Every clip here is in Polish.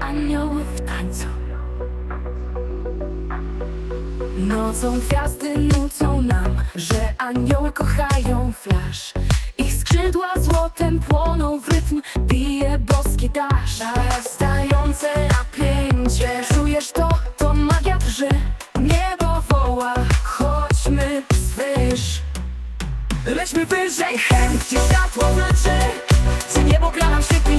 Anioły w tańcu. Nocą gwiazdy nucą nam, że anioły kochają flash Ich skrzydła złotem płoną w rytm, bije boski dasz. Narastające napięcie, czujesz to? To magia drży. Niebo woła, chodźmy zwyż Lećmy wyżej, chęć ci światło wleczy Czy niebo gra nam świetlisty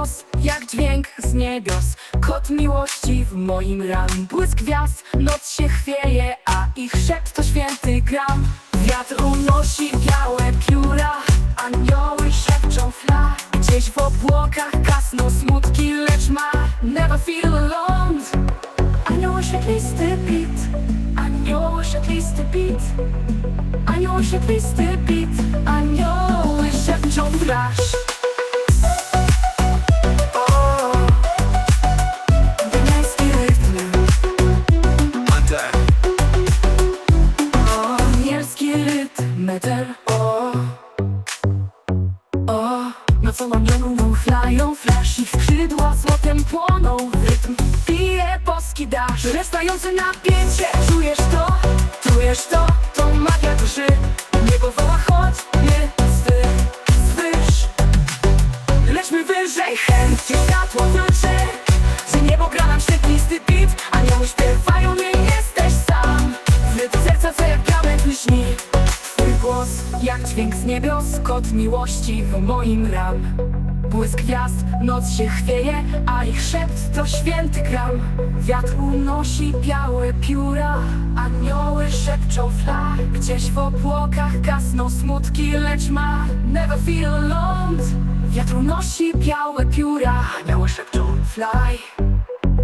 głos jak dźwięk z niebios. Kot miłości w moim ram. Błysk gwiazd, noc się chwieje A ich szept to święty gram. Wiatr unosi białe pióra Anioły szepczą fla Gdzieś w obłokach gasną smutki Lecz ma never feel alone. Anioły świetlisty beat Anioły świetlisty beat Anioły świetlisty beat meter. O, o Nocą aniołów uchlają flash Ich skrzydła złotem płoną rytm. Bije boski dasz Restające napięcie dźwięk z niebios miłości w moim ram. Błysk gwiazd, noc się chwieje A ich szept to święty gram. Wiatr unosi białe pióra Anioły szepczą flag. Gdzieś w obłokach gasną smutki Lecz ma never feel alone. Wiatr unosi białe pióra Anioły szepczą fly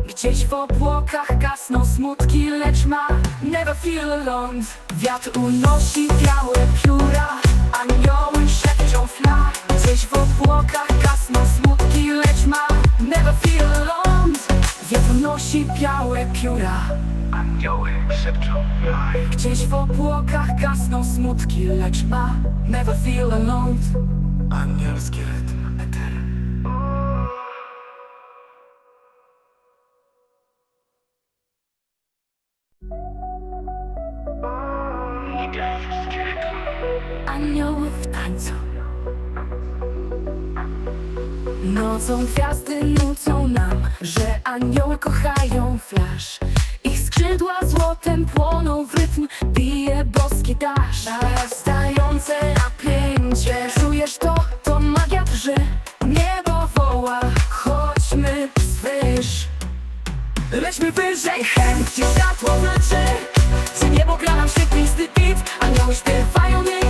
Gdzieś w obłokach gasną smutki, lecz ma never feel alone. Wiatr unosi białe pióra, anioły szepczą flag Gdzieś w obłokach gasną smutki, lecz ma never feel alone. Wiatr unosi białe pióra, Anioły szepczą fly. gdzieś w obłokach gasną smutki, lecz ma never feel alone. Anielski rytm Anioły w tańcu. Nocą gwiazdy nucą nam, że anioły kochają flash Ich skrzydła złotem płoną w rytm, bije boski dasz. Narastające napięcie, czujesz to? To magia drży Niebo woła, chodźmy zwyż Lećmy wyżej, chęć i światło wleczy Czy niebo gra nam świetlisty beat Anioły śpiewają, nie